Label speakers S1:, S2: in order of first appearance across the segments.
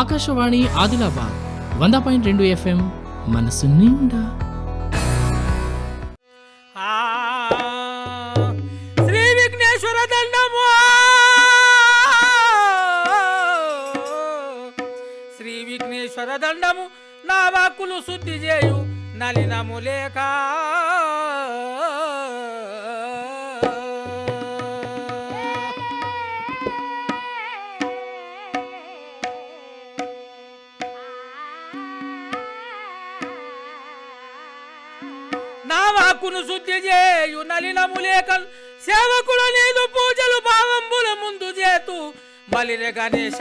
S1: ఆకాశవాణి ఆదిలాబాద్ వంద పాయింట్ రెండు ఎఫ్ఎం మనసు నిండా.
S2: శ్రీ విఘ్నేశ్వర దండము. శ్రీ విఘ్నేశ్వర దండము నా వాక్కులు శుద్ధి చేయు నలినము లేకా. శుద్ధి చేయు నలినములేకల్ లేక సేవకుల నీదు పూజలు భావంబుల ముందు చేతు. బలిరే గణేశ.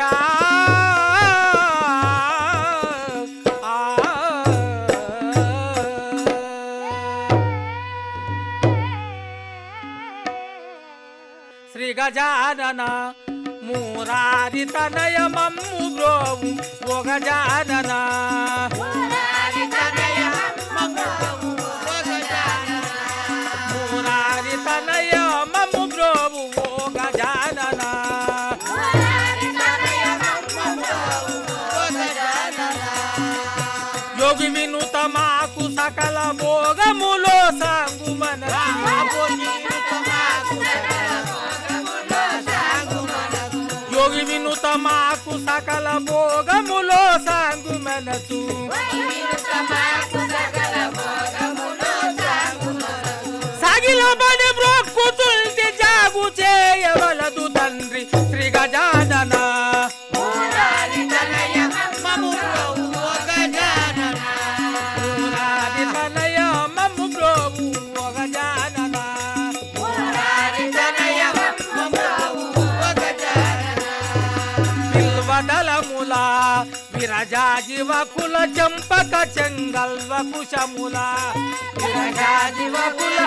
S2: శ్రీ గజానన మూరారి తనయ మమ్ము గ్రోవు. ఓ గజానన. మూరారి తనయ మమ్ము గ్రోవు. బ్రోవు ఓ గజానన యోగి వినుత మాకు సకల భోగములో సాంగు యోగి వినుత మాకు సకల భోగములో సాంగు మనసు విరజాజివ కుల చంపక చెంగల్వ కుశముల విరజాజివ కుల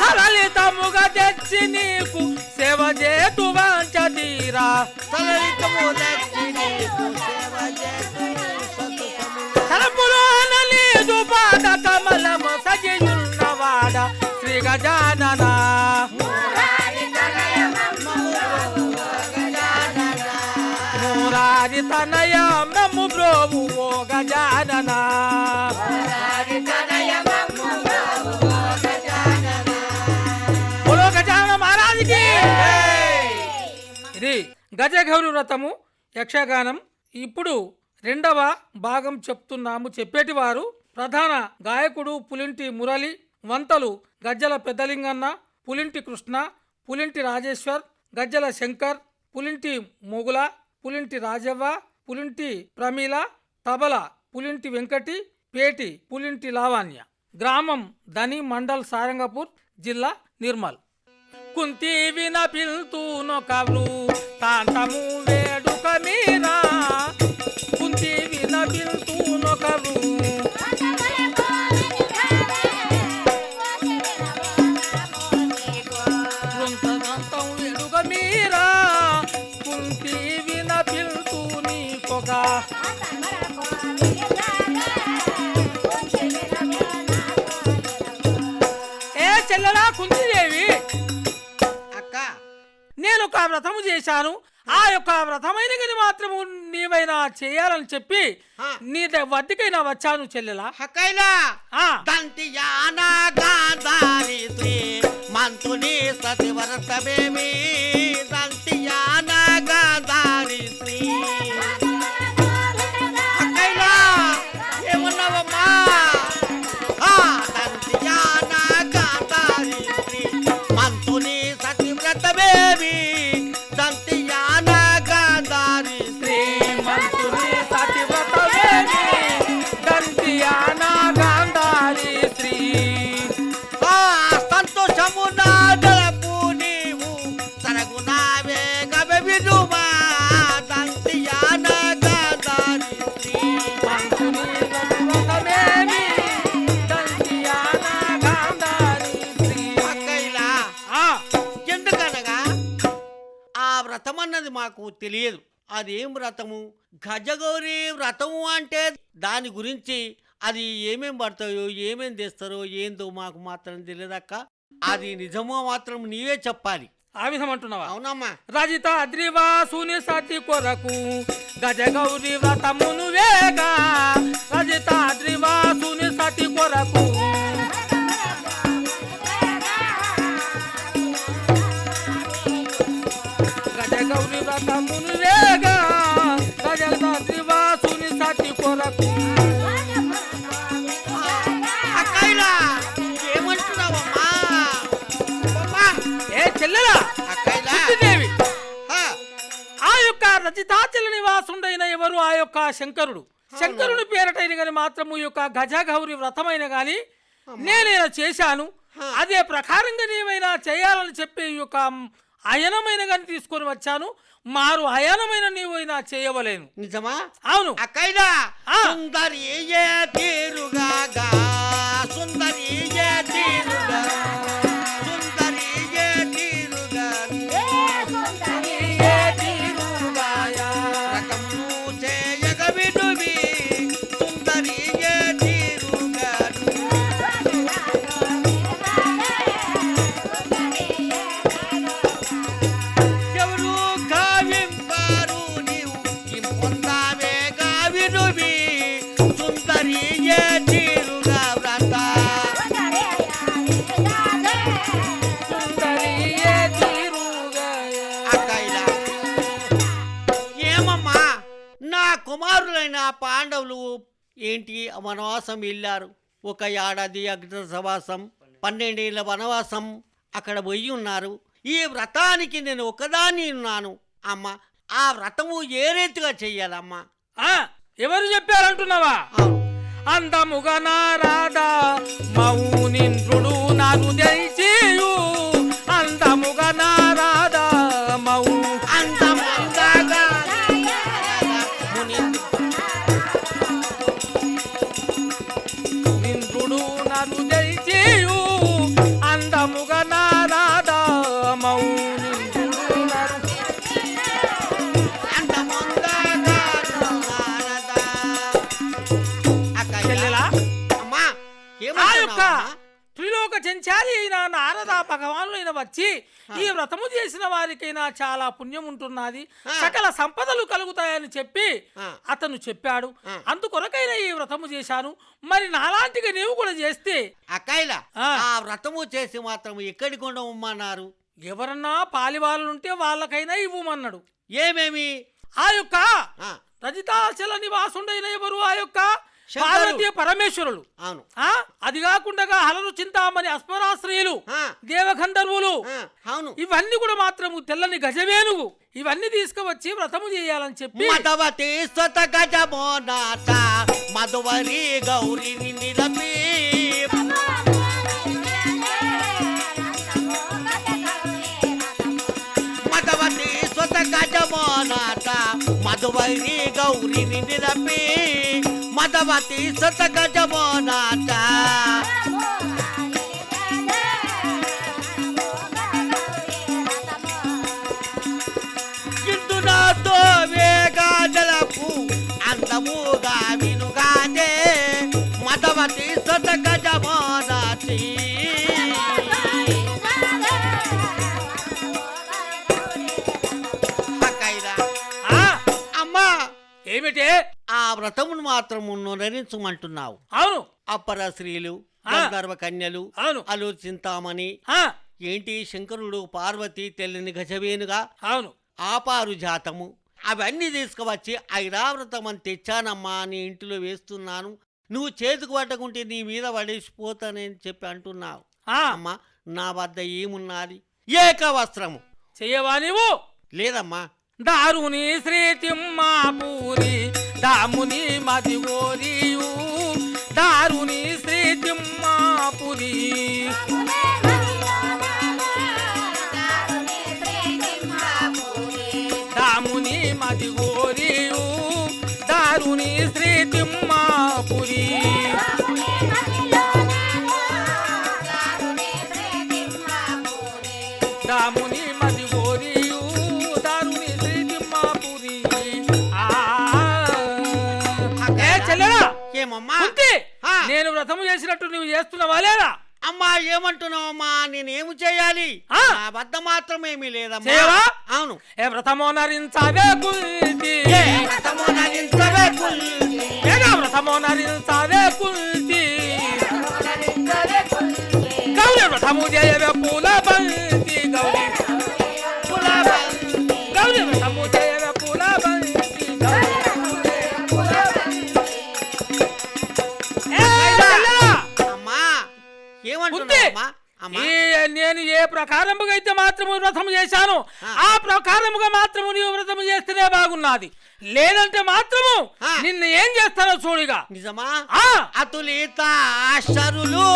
S2: సరళితముగా తెచ్చి నీకు సేవ చేతు వాంచ తీరా. తలపులో అనలేదు పాద కమలము సజయున్నవాడ శ్రీ గజా మూరారి తనయ మమ్ము బ్రోవు ఓ గజానన బోలో గజానన మహారాజుకి. ఇది గజగౌరి వ్రతము యక్షగానం. ఇప్పుడు రెండవ భాగం చెప్తున్నాము. చెప్పేటివారు ప్రధాన గాయకుడు పులింటి మురళి వంతలు గజ్జల పెద్దలింగన్న పులింటి కృష్ణ పులింటి రాజేశ్వర్ గజ్జల శంకర్ పులింటి మొగుల పులింటి రాజవ్వ పులింటి ప్రమీల తబల పులింటి వెంకటి పేటి పులింటి లావాణ్య. గ్రామం ధని మండల్ సారంగపూర్ జిల్లా నిర్మల్. కుంతి విన పిల్తూను కవ్రు తాంతము వేడుక మీరా. కుంతి విన కవ్రు ఏ చెల్లెలా కుంతిదేవి
S3: అక్క.
S2: నేను ఒక వ్రతము చేశాను. ఆ యొక్క వ్రతమైన గని మాత్రము నీవైనా చేయాలని చెప్పి. నీ వద్దకైనా వచ్చాను చెల్లెలా.
S3: హకైలా
S2: ఆ.
S3: దంతి యానగాదారి శ్రీ మంతుని సతివరతమేమి దంతి యానగాదారి అదేం వ్రతము? గజగౌరి వ్రతము అంటే దాని గురించి అది ఏమేం పడతాయో ఏమేం తెస్తారో ఏందో మాకు మాత్రం తెలియదక్క. అది నిజమో మాత్రం నీవే చెప్పాలి.
S2: ఆ విధం అంటున్నావా
S3: అవునమ్మా.
S2: రజిత ద్రివాసుని సతి కొరకు గజగౌరి వ్రతమును వేగా. రజిత ద్రివాసుని సతి కొరకు
S3: ఆ
S2: యొక్క శంకరుడు. శంకరుని పేరటైన గాని మాత్రము ఈ యొక్క గజగౌరి వ్రతమైన గాని నేనేలా చేశాను. అదే ప్రకారంగా నీవైనా చేయాలని చెప్పి ఈ యొక్క అయనమైన గాని తీసుకొని వచ్చాను. మారు అయనమైన నీవైనా చేయవలేను.
S3: నిజమా?
S2: అవును. ఆ.
S3: సుందరి ఏ తీరుగాగా సుందరి తీరుగా. వనవాసం వెళ్ళారు ఒక ఏడాది అగ్ర సవాసం పన్నెండేళ్ళ వనవాసం అక్కడ పోయి ఉన్నారు. ఈ వ్రతానికి నేను ఒకదాన్ని ఉన్నాను అమ్మ. ఆ వ్రతము ఏ రీతిగా చెయ్యాలమ్మా?
S2: ఆ ఎవరు చెప్పారంటున్నావా. అందముగా నారాదా మౌనింద్రుడు నాను వచ్చి ఈ వ్రతము చేసిన వారికైనా చాలా పుణ్యం ఉంటున్నది. సకల సంపదలు కలుగుతాయని చెప్పి. అతను చెప్పాడు. అందుకొరకైనా ఈ వ్రతము చేశాను మరి నాలాంటిగా నీవు కూడా చేస్తే
S3: అక్కయ్యలా
S2: ఆ.
S3: వ్రతము చేసి మాత్రం ఎక్కడికి ఉండమన్నారు
S2: ఎవరన్నా పాలివాళ్ళుంటే వాళ్ళకైనా ఇవ్వమన్నాడు
S3: ఏమేమి
S2: ఆ యొక్క రజితాచల నివాసుడైన ఎవరు ఆ యొక్క. పార్వతీ పరమేశ్వరులు.
S3: అవును.
S2: ఆ? అది కాకుండా హలరు చింతామణి అస్పరాశ్రయులు
S3: ఆ,
S2: దేవగంధర్వులు
S3: అవును.
S2: ఇవన్నీ కూడా మాత్రము తెల్లని గజవేనుగు ఇవన్నీ తీసుకువచ్చి వ్రతము చేయాలని చెప్పి
S3: మధవతి స్వత గజమోనాథ మధువరి గౌరి నిరపి. మధవతి స్వత గజమోనాథ మధువరి గౌరి నిరపి. मधवती
S2: सतगज
S3: मोनाचा వ్రతమును మాత్రము నరించమంటున్నావు
S2: అవును.
S3: అప్పర స్త్రీలు. గంధర్వ కన్యలు
S2: అవును.
S3: అలు చింతామణి ఏంటి శంకరుడు పార్వతి తెల్లని గజవేనుగా
S2: అవును.
S3: ఆపారు జాతము అవన్నీ తీసుకువచ్చి ఐరావ్రతం అని తెచ్చానమ్మా నీ ఇంటిలో వేస్తున్నాను. నువ్వు చేతికి పట్టకుంటే నీ మీద పడేసిపోతానని చెప్పి అంటున్నావు. అమ్మా నా వద్ద ఏమున్నది? ఏక వస్త్రము.
S2: చెయ్యవా నీవు?
S3: లేదమ్మా
S2: దారుని శ్రీ తిమ్మాపూరి దాముని మది ఓరియు దారుని శ్రీ తిమ్మాపురి నేను వ్రతము చేసినట్టు నువ్వు చేస్తున్నావా లేదా?
S3: అమ్మా ఏమంటున్నావు అమ్మా నేనేమి చేయాలి? వద్ద మాత్రం ఏమీ లేదమ్మా? అవును.
S2: ఏ వ్రతమో నరించావే కుల్తి.
S3: వ్రతము నరించవే కుల్తి.
S2: ఏగా వ్రతమో నరించావే కుల్తి. గౌరీ వ్రతము చేయవే పూల బంతి గౌరీ. నేను ఏ ప్రకారముగా అయితే మాత్రము వ్రతం చేశాను
S3: ఆ.
S2: ప్రకారముగా మాత్రము నీవు వ్రతం చేస్తేనే బాగున్నది. లేదంటే మాత్రము. నిన్ను ఏం చేస్తానో చూడిగా
S3: నిజమా? అతులిత ఆశరులు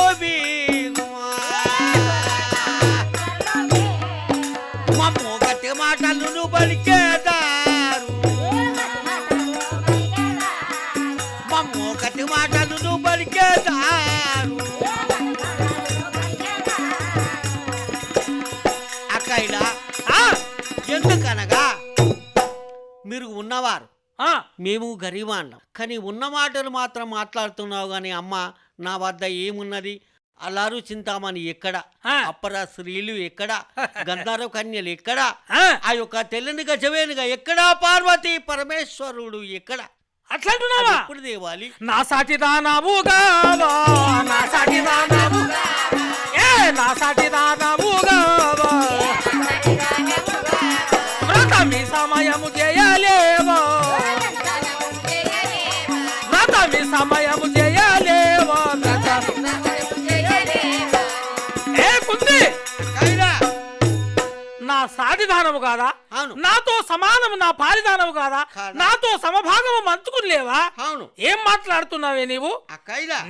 S3: ఉన్నవారు. మేము గరీబాండం కానీ ఉన్న మాటలు మాత్రం మాట్లాడుతున్నావు కానీ అమ్మ నా వద్ద ఏమున్నది? అల్లారు చింతామణి ఎక్కడ. అప్పర స్త్రీలు ఎక్కడ? గంధర్వ కన్యలు ఎక్కడ?
S2: ఆ,
S3: యొక్క తెల్లని గజవేనుగా ఎక్కడా? పార్వతి పరమేశ్వరుడు ఎక్కడ?
S2: అట్లంటున్నావా?
S3: ఎప్పుడు దేవాలి
S2: నా సాటి దానవు గావా నా సాటి దానవు ఏ నా సాటి దానవు గావా. వ్రతమి సమయము చేయలేవో వ్రతమి సమయము చేయలేవో నా సాటిదానము కాదా. నాతో సమానము నా పాలిదానము కాదా? నాతో సమభాగము మంచుకుని లేవా?
S3: అవును.
S2: ఏం మాట్లాడుతున్నావే నీవు?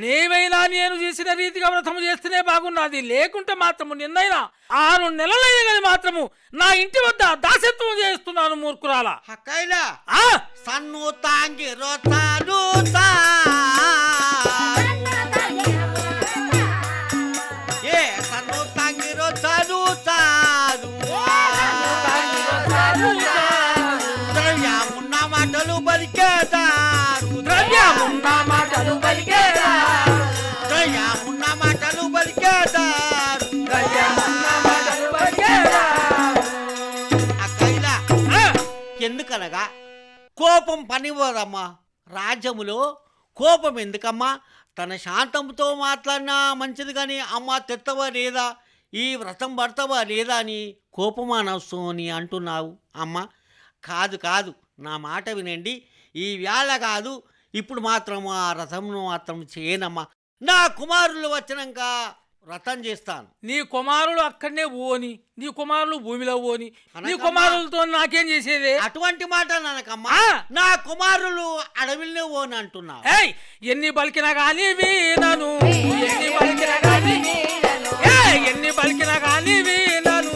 S2: నీవైనా నేను చేసిన రీతిగా వ్రతము చేస్తేనే బాగున్నది. లేకుంటే మాత్రము నిన్నైనా ఆరు నెలలైన కానీ మాత్రము నా ఇంటి వద్ద దాసత్వం చేస్తున్నాను మూర్ఖురాల.
S3: సన్ను తాంగి రోతాను తా. కోపం పనివ్వదమ్మా. రాజ్యములో కోపం ఎందుకమ్మా? తన శాంతంతో మాట్లాడినా మంచిది కానీ అమ్మ తెత్తవా లేదా? ఈ వ్రతం పడతావా లేదా అని కోపమా నవ్వు అని అంటున్నావు అమ్మ? కాదు కాదు. నా మాట వినండి. ఈ వేళ కాదు. ఇప్పుడు మాత్రం ఆ రథంను మాత్రం చేయనమ్మా. నా కుమారులు వచ్చినాక వ్రతం చేస్తాను.
S2: నీ కుమారులు అక్కడనే ఓని నీ కుమారులు భూమిలో ఓని నీ
S3: అనకమ్మా.
S2: కుమారులతో నాకేం చేసేది?
S3: అటువంటి మాట ననకమ్మా
S2: ఆ.
S3: నా కుమారులు అడవిలో ఓని అంటున్నావు.
S2: ఏయ్ ఎన్ని పలికినా గాని వీనను ఎన్ని పలికినా గాని ఏయ్ ఎన్ని పలికినా గాని వీనను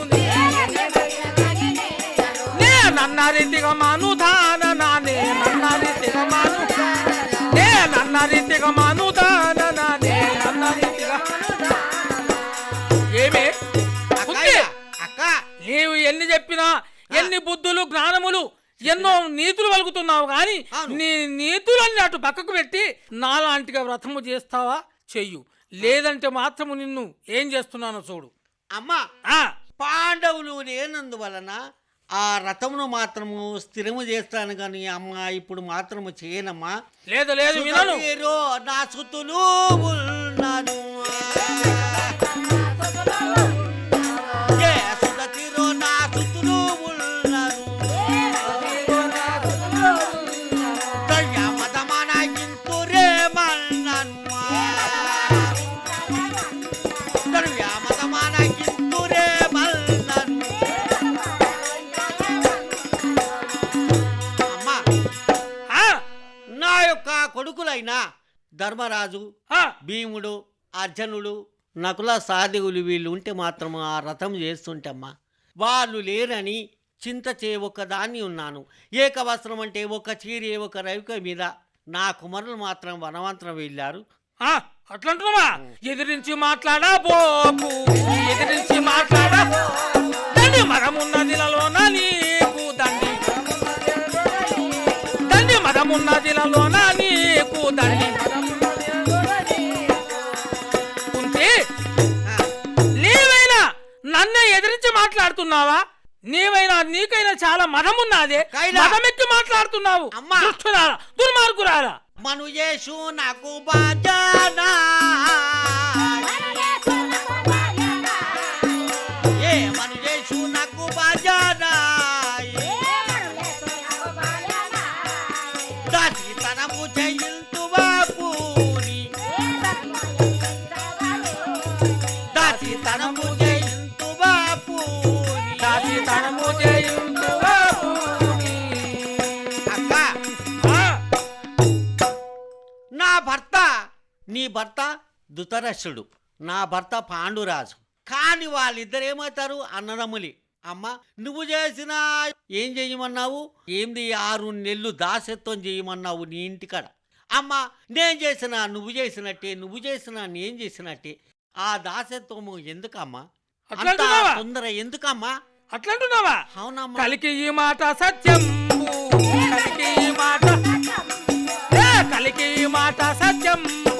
S2: నే నన్న రీతిగా మాను దాన నానే నన్న రీతిగా మాను నే నన్న రీతిగా మాను నీవు ఎన్ని చెప్పినా ఎన్ని బుద్ధులు జ్ఞానములు ఎన్నో నీతులు వలుకుతున్నావు కానీ. నీ నీతులన్నీ అటు పక్కకు పెట్టి నాలాంటిగా వ్రతము చేస్తావా? చెయ్యు. లేదంటే మాత్రము నిన్ను ఏం చేస్తున్నానో చూడు.
S3: అమ్మ
S2: ఆ.
S3: పాండవులు లేనందువలన ఆ రథమును మాత్రము స్థిరము చేస్తాను కానీ అమ్మ ఇప్పుడు మాత్రము చేయనమ్మా.
S2: లేదు లేదు
S3: నా సుతులు ఉన్నాను. కొడుకులైన ధర్మరాజు భీముడు అర్జునుడు నకుల సాధువులు వీళ్ళు ఉంటే మాత్రం ఆ రథం చేస్తుంటమ్మా వాళ్ళు లేరని చింత చే దాన్ని ఉన్నాను. ఏకవస్త్రం అంటే ఒక చీరే ఒక రవిక మీద నా కుమారులు మాత్రం వనవంతరం వెళ్ళారు.
S2: అట్లంటున్నావా? ఎదిరించి మాట్లాడా బోపు ఎదిరించి మాట్లాడా దండి మరమున్నదిలలోన నీకు దండి. దండి మరమున్నదిలలోన మాట్లాడుతున్నావా? నీవైనా నీకైనా చాలా మదమున్నదే. మదమెక్కి మాట్లాడుతున్నావు. దుష్టురాలా దుర్మార్గురాలా.
S3: మను నాకు బాజానా ఏ మను యేసు నాకు బాజానా బాపుని నీ భర్త ధృతరక్షుడు నా భర్త పాండురాజు. కాని వాళ్ళిద్దరు ఏమవుతారు? అన్నదమ్ములి. అమ్మ నువ్వు చేసిన ఏం చేయమన్నావు? ఏంది ఆరు నెలలు దాసత్వం చేయమన్నావు నీ ఇంటికాడ? అమ్మ నేను చేసిన నువ్వు చేసినట్టే నువ్వు చేసిన నేను చేసినట్టే. ఆ దాసత్వము ఎందుకమ్మా? తొందర ఎందుకమ్మా?
S2: అట్లంటున్నావా?
S3: అవునమ్మా.
S2: కలికి ఈ మాట సత్యం. కలికి ఈ మాట కలికి ఈ మాట సత్యం.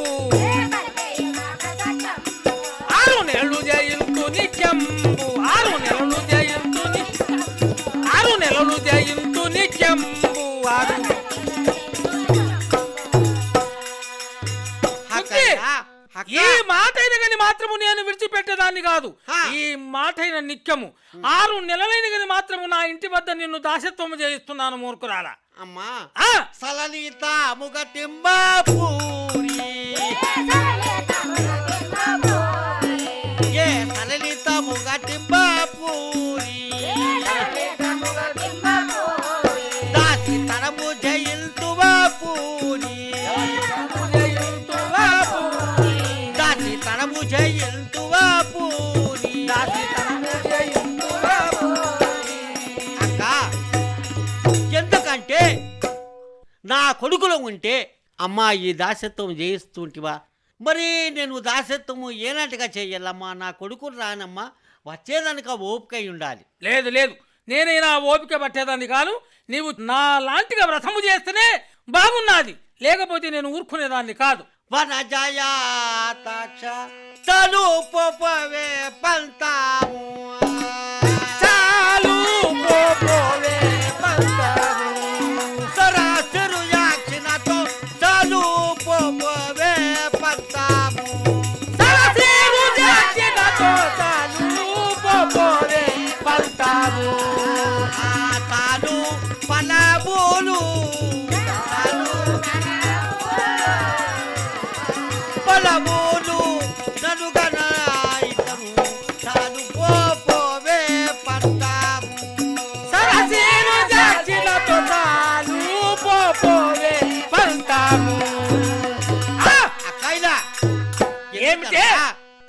S2: నెలలు జయింతు నిత్యం ఆరు
S3: అక్కయ్య, అక్క.
S2: ఈ మాట అయిన కానీ మాత్రము నేను విడిచిపెట్టేదాన్ని కాదు. ఈ మాట అయిన నిత్యము. ఆరు నెలలైన కానీ మాత్రము నా ఇంటి వద్ద నిన్ను దాసత్వము చేయిస్తున్నాను మూర్ఖురాల.
S3: అమ్మా
S2: ఆ,
S3: సలలిత ముగతింబాపూరి ఏ నా కొడుకులో ఉంటే అమ్మా ఈ దాసత్వం చేయిస్తుంటివా మరి నేను దాసత్వము ఏనాటిగా చెయ్యాలమ్మా నా కొడుకుని రానమ్మా వచ్చేదానిక ఓపికై ఉండాలి.
S2: లేదు లేదు. నేనైనా ఓపిక పట్టేదాన్ని కాను నీవు నా లాంటిగా వ్రతము చేస్తేనే బాగున్నది. లేకపోతే నేను ఊరుకునేదాన్ని కాదు.
S3: వనజయాతాక్ష తను పొపవే పంతాము.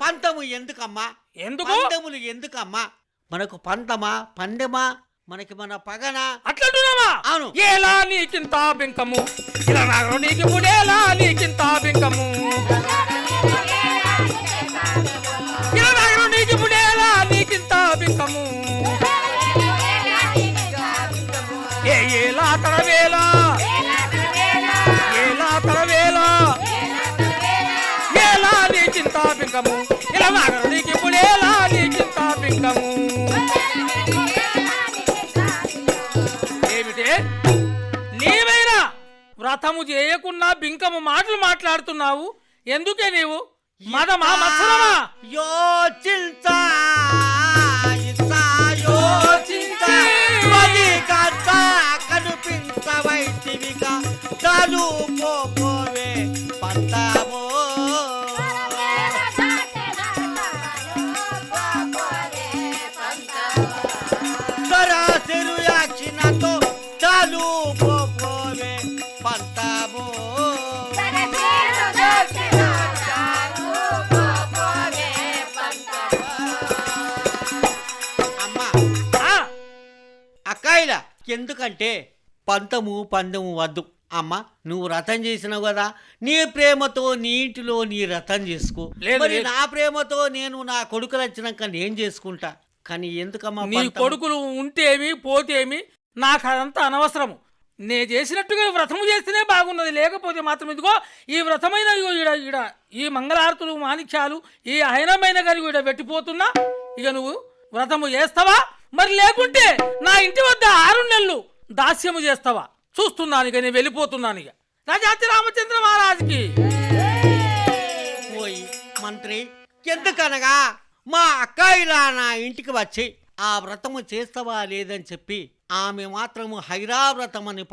S2: పంతము
S3: ఎందుకమ్మా?
S2: ఎందుకు?
S3: పందెములు ఎందుకమ్మా? మనకు పంతమా పందెమా మనకి మన పగన?
S2: అట్లంటున్నావా?
S3: అవును.
S2: ఎలా నీకింత బింకము? ఇలా నాగరు నీకు పుడేలా నీకింత బింకము? ఇలా నాగరు నీకు పుడేలా నీకింత బింకము? ఏ ఏలా తరవేలా? ఏలా నీకింత బింకము? నీకు పుడేలా నీకింత ఏమిటే? నీవైనా వ్రతము చేయకుండా బింకము మాటలు మాట్లాడుతున్నావు? ఎందుకే నీవు? మదమా మత్సరమా?
S3: మరి కాంత కనిపించవైతివిగా. తను పోపోవే పంతామో ఎందుకంటే పంతము పందము వద్దు. అమ్మ నువ్వు రథం చేసినావు కదా నీ ప్రేమతో నీ ఇంటిలో నీ రథం చేసుకో.
S2: లేదు,
S3: మరి. నా ప్రేమతో నేను నా కొడుకులు వచ్చినాక నేను చేసుకుంటా. కానీ ఎందుకమ్మా
S2: నీ? కొడుకులు ఉంటేమి పోతేమి నాకు అదంతా అనవసరము. నే చేసినట్టుగా వ్రతము చేస్తేనే బాగున్నది. లేకపోతే మాత్రం ఇదిగో ఈ వ్రతమైన ఈడ ఈడ ఈ మంగళారతులు మాణిక్యాలు ఈ అయనమైన గారి ఈడ పెట్టిపోతున్నా. ఇక నువ్వు వ్రతము చేస్తావా? మరి లేకుంటే నా ఇంటి వద్ద ఆరు నెలలు దాస్యము చేస్తావా? చూస్తున్నాను ఇక నేను వెళ్ళిపోతున్నాను ఇక రాజాతి రామచంద్ర మహారాజుకి.
S3: పోయి మంత్రి ఎందుకనగా మా అక్క ఇలా నా ఇంటికి వచ్చి ఆ వ్రతము చేస్తావా లేదని చెప్పి ఆమె మాత్రము హైరా వ్రతం అని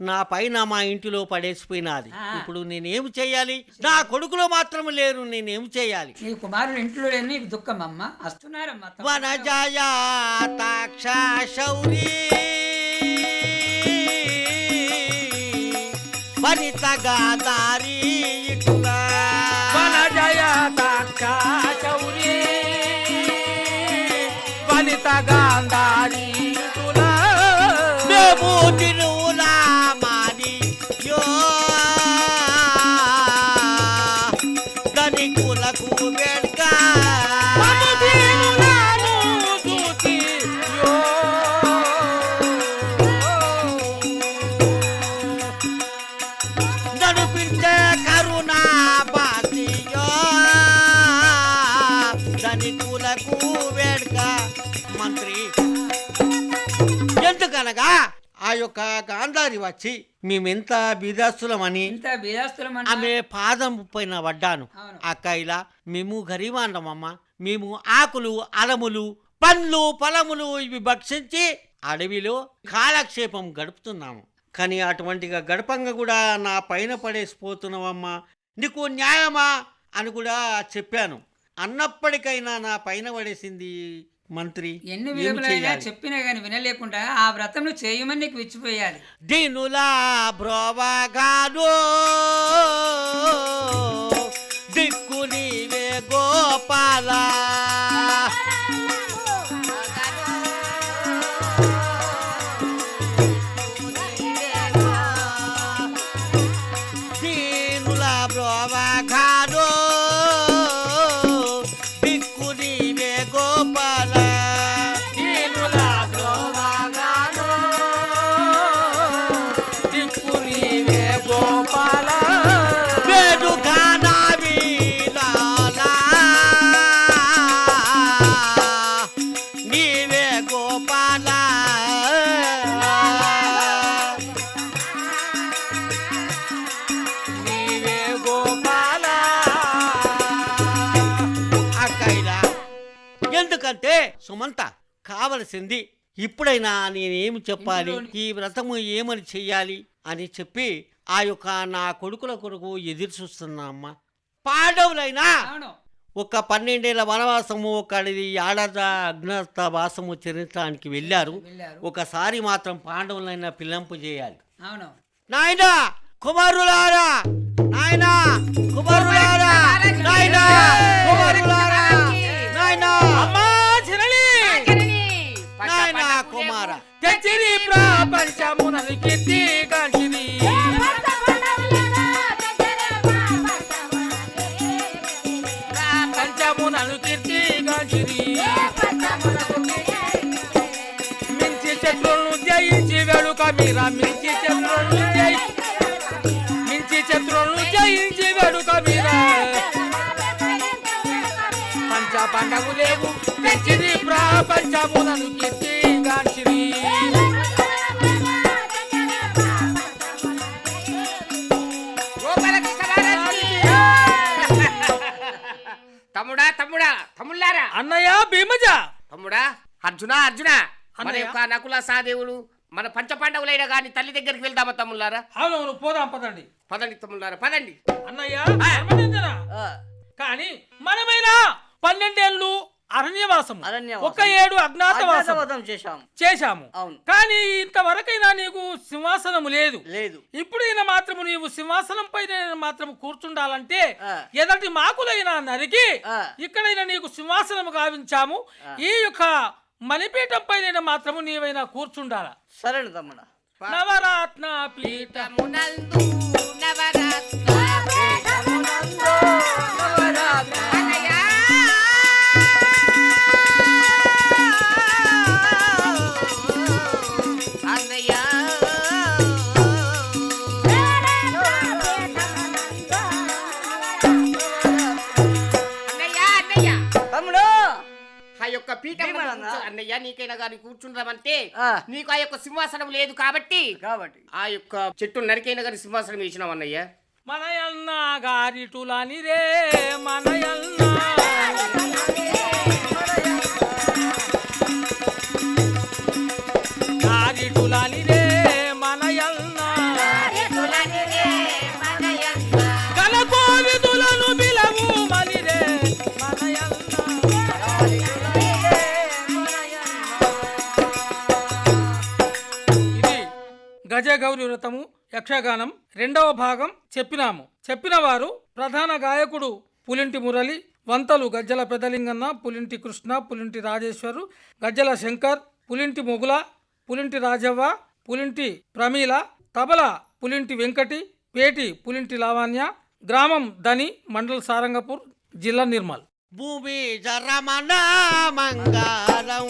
S3: నా పైన మా ఇంటిలో పడేసిపోయినాది. ఇప్పుడు నేనేం చేయాలి? నా కొడుకులో మాత్రం లేరు నేనేం చేయాలి?
S4: నీ కుమారుడు ఇంట్లో లేని నీకు దుఃఖం అమ్మ. వస్తున్నారమ్మా తప్పకుండా.
S3: వనజయ తాక్ష శౌరి. వనిత గాదారి. యొక్క గాంధారి వచ్చి మేమెంత బిదాస్తులమని
S4: ఇంత
S3: ఆమె పాదం పైన పడ్డాను. అక్క ఇలా మేము గరీబాండమమ్మ. మేము ఆకులు అలములు పండ్లు ఫలములు ఇవి భక్షించి అడవిలో కాలక్షేపం గడుపుతున్నాము. కానీ అటువంటిగా గడపంగా కూడా నా పైన పడేసిపోతున్నావమ్మా. నీకు న్యాయమా? అని కూడా చెప్పాను. అన్నప్పటికైనా నా పైన పడేసింది మంత్రి
S4: ఎన్ని
S3: చేయాలి?
S4: చెప్పినా గాని వినలేకుండా ఆ వ్రతంలో చేయమని నీకు విచ్చిపోయాలి
S3: దీనులా బ్రోవగాను దిక్కు నీవే గోపాల సుమంత కావలసింది. ఇప్పుడైనా నేనేమి చెప్పాలి? ఈ వ్రతము ఏమని చెయ్యాలి? అని చెప్పి ఆ యొక్క నా కొడుకుల కొరకు ఎదురు చూస్తున్నా అమ్మ. పాండవులైనా ఒక పన్నెండేళ్ళ వనవాసము ఒక ఏడాది అజ్ఞాత వాసము చరించడానికి వెళ్ళారు. ఒకసారి మాత్రం పాండవులైనా పిల్లంపు చేయాలి. నాయనా కుమారులారా
S2: ప్రపంచమునని కీర్తి కాంచిరి ప్రపంచమునను కీర్తి కాంచిరి మించి శత్రువులను జయించి వెడుక మీర మించి శత్రువులను జయి మించి శత్రువులను జయించి వెడుక మీర. పంచ పండగు లేవు తెచ్చిరి ప్రపంచమునను కీర్తి. భీమజ!
S5: తమ్ముడా అర్జున అర్జున! మన. యొక్క నకుల సహదేవులు మన పంచ పాండవులైనా కానీ తల్లి దగ్గరికి వెళ్దామా తమ్ముళ్ళారా?
S2: అవునవును పోదాం పదండి.
S5: పదండి తమ్ముళ్ళారా పదండి.
S2: అన్నయ్య. కానీ మనమైనా పన్నెండేళ్ళు అరణ్యవాసం
S6: అరణ్యవాసం.
S2: ఒక ఏడు అజ్ఞాతవాసం
S6: అజ్ఞాతవాసం చేశాం
S2: చేశాము.
S6: అవును.
S2: కానీ ఇంతవరకైనా నీకు సింహాసనము లేదు.
S6: లేదు.
S2: ఇప్పుడైనా మాత్రము నీవు సింహాసనం పైన మాత్రం కూర్చుండాలంటే. ఎదటి మాకులైనా నరికి. ఇక్కడైనా నీకు సింహాసనము గావించాము. ఈ యొక్క మణిపీఠం పైన మాత్రము నీవైనా కూర్చుండాల?
S6: తమ్ముడా
S2: నవరత్న పీఠ
S5: పీఠమునందు. నవరత్న అన్నయ్య. అయ్యా నీకైనా కానీ కూర్చుంటామంటే
S3: ఆ.
S5: నీకు ఆ యొక్క సింహాసనం లేదు కాబట్టి
S3: కాబట్టి.
S5: ఆ యొక్క చెట్టు నరికైనా కానీ సింహాసనం వేసినాం అన్నయ్య.
S2: మనయన్న గారిటులని రే మనయన్న గారిటులని రే గజగౌరి వ్రతము యక్షగానం రెండవ భాగం చెప్పినాము. చెప్పినవారు ప్రధాన గాయకుడు పులింటి మురళి వంతలు గజ్జల పెదలింగన్న పులింటి కృష్ణ పులింటి రాజేశ్వరు గజ్జల శంకర్ పులింటి మొగుల పులింటి రాజవ్వ పులింటి ప్రమీల తబల పులింటి వెంకటి పేటి పులింటి లావణ్య గ్రామం దని మండల్ సారంగపూర్ జిల్లా నిర్మల్.
S3: భూమి జరమణ మంగారం.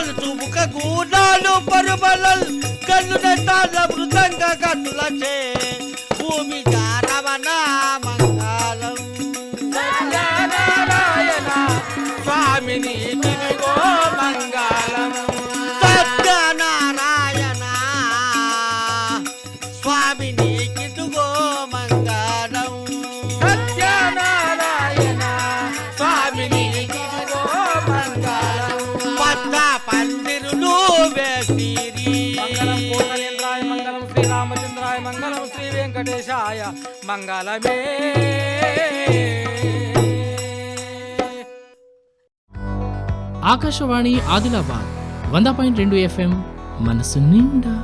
S3: తలుచుముక గూడాలు పరుబలల్ కన్నుల తాళ్ళ మృదంగ కన్నులచే. భూమి
S2: వెంకటేశాయ మంగళమే.
S1: ఆకాశవాణి ఆదిలాబాద్ వంద పాయింట్ రెండు ఎఫ్ఎం మనసు నిండా.